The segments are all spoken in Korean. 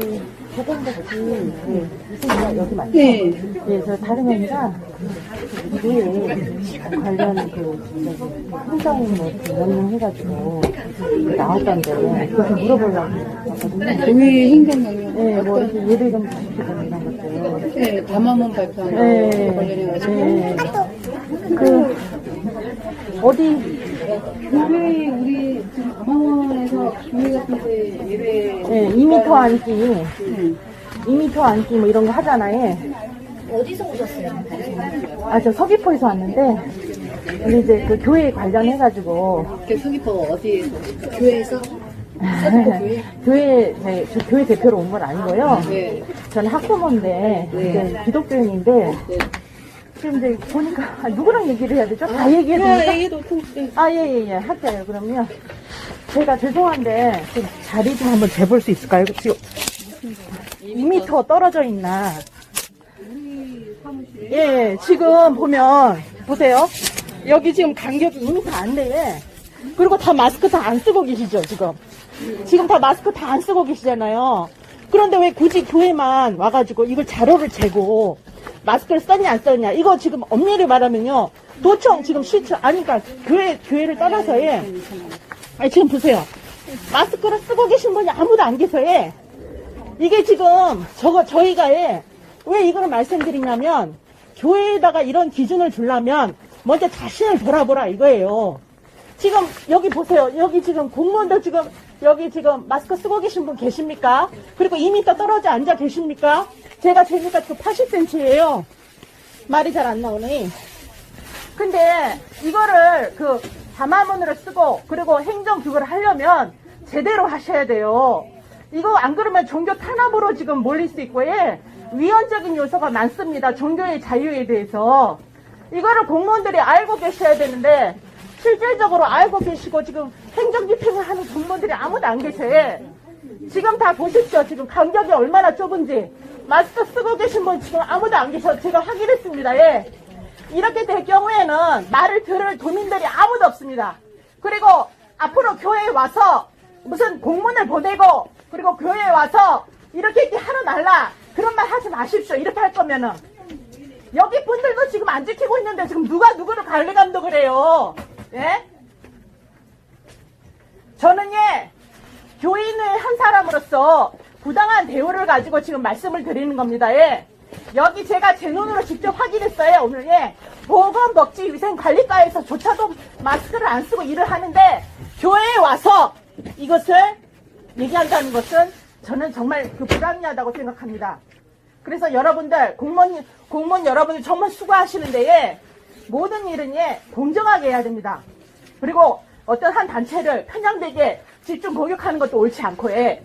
그 보건복지 네, 이승기가 여기 맞죠? 네. 네, 저 다른 애가 교회 관련 그 행정 뭐 연명해가지고 나왔던데 그래서 물어보려고 했거든요. 교회 행정 영역 네, 뭐 이렇게 예배 좀 주시고 이런 것들. 네, 담화문 발표한 거 네, 관련해가지고 네. 그 어디 교회 우리 지금 담화원에서 교회 같은 데 예배 네, 2m 앉기, 네. 2m 앉기 뭐 이런 거 하잖아요. 어디서 오셨어요? 아, 저 서귀포에서 왔는데, 근데 이제 그 교회 관련해가지고, 그 서귀포 어디에서 교회에서 서귀포 교회 교회, 네, 저 교회 대표로 온 건 아니고요. 네. 저는 학부모인데, 네. 이제 기독교인인데, 네. 지금 이제 보니까, 아, 누구랑 얘기를 해야 되죠? 다 얘기해도 아, 됩니까? 얘기도 통 네. 아, 예, 예, 예. 할게요. 그러면. 제가 죄송한데, 좀 자리 좀 한번 재볼 수 있을까요? 지금 2m 떨어져 있나. 예, 예. 지금 보면, 보세요. 여기 지금 간격이 2m 안 돼. 그리고 다 마스크 다 안 쓰고 계시죠, 지금. 지금 다 마스크 다 안 쓰고 계시잖아요. 그런데 왜 굳이 교회만 와가지고 이걸 자료를 재고 마스크를 썼냐 안 썼냐. 이거 지금 엄밀히 말하면요. 도청 지금 실체 아니 그러니까 교회 교회를 떠나서예 아니 지금 보세요. 마스크를 쓰고 계신 분이 아무도 안 계세요 이게 지금 저거 저희가 예, 왜 이걸 말씀드리냐면 교회에다가 이런 기준을 주려면 먼저 자신을 돌아보라 이거예요 지금 여기 보세요. 여기 지금 공무원들 지금 여기 지금 마스크 쓰고 계신 분 계십니까? 그리고 2m 떨어져 앉아 계십니까? 제가 재니까 그 80cm예요. 말이 잘 안 나오네. 근데 이거를 그 담화문으로 쓰고 그리고 행정 규거를 하려면 제대로 하셔야 돼요. 이거 안 그러면 종교 탄압으로 지금 몰릴 수 있고 예. 위헌적인 요소가 많습니다. 종교의 자유에 대해서. 이거를 공무원들이 알고 계셔야 되는데 실질적으로 알고 계시고 지금 행정 집행을 하는 공무원들이 아무도 안 계셔요. 지금 다 보십시오. 지금 간격이 얼마나 좁은지. 마스크 쓰고 계신 분 지금 아무도 안 계셔. 제가 확인했습니다. 예. 이렇게 될 경우에는 말을 들을 도민들이 아무도 없습니다. 그리고 앞으로 교회에 와서 무슨 공문을 보내고 그리고 교회에 와서 이렇게 이렇게 하러 날라 그런 말 하지 마십시오. 이렇게 할 거면은 여기 분들도 지금 안 지키고 있는데 지금 누가 누구를 관리 감독을 해요? 예? 저는 예 교인의 한 사람으로서 부당한 대우를 가지고 지금 말씀을 드리는 겁니다. 예. 여기 제가 제 눈으로 직접 확인했어요. 오늘 예. 보건복지위생 관리과에서 조차도 마스크를 안 쓰고 일을 하는데 교회에 와서 이것을 얘기한다는 것은 저는 정말 그 불합리하다고 생각합니다. 그래서 여러분들 공무원 공무원 여러분들 정말 수고하시는데 예. 모든 일은 예 공정하게 해야 됩니다. 그리고 어떤 한 단체를 편향되게 집중 공격하는 것도 옳지 않고 예.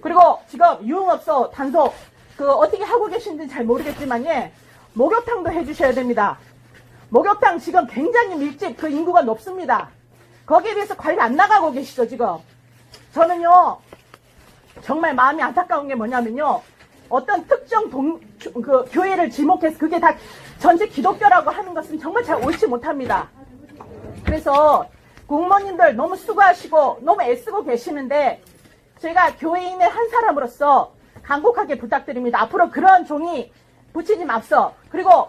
그리고 지금 유흥업소 단속 그 어떻게 하고 계신지 잘 모르겠지만 예. 목욕탕도 해주셔야 됩니다. 목욕탕 지금 굉장히 밀집 그 인구가 높습니다. 거기에 대해서 관리 안 나가고 계시죠 지금. 저는요 정말 마음이 안타까운 게 뭐냐면요. 어떤 특정 동, 그 교회를 지목해서 그게 다 전체 기독교라고 하는 것은 정말 잘 옳지 못합니다. 그래서 공무원님들 너무 수고하시고 너무 애쓰고 계시는데 제가 교회인의 한 사람으로서 간곡하게 부탁드립니다. 앞으로 그런 종이 붙이지 맙소. 그리고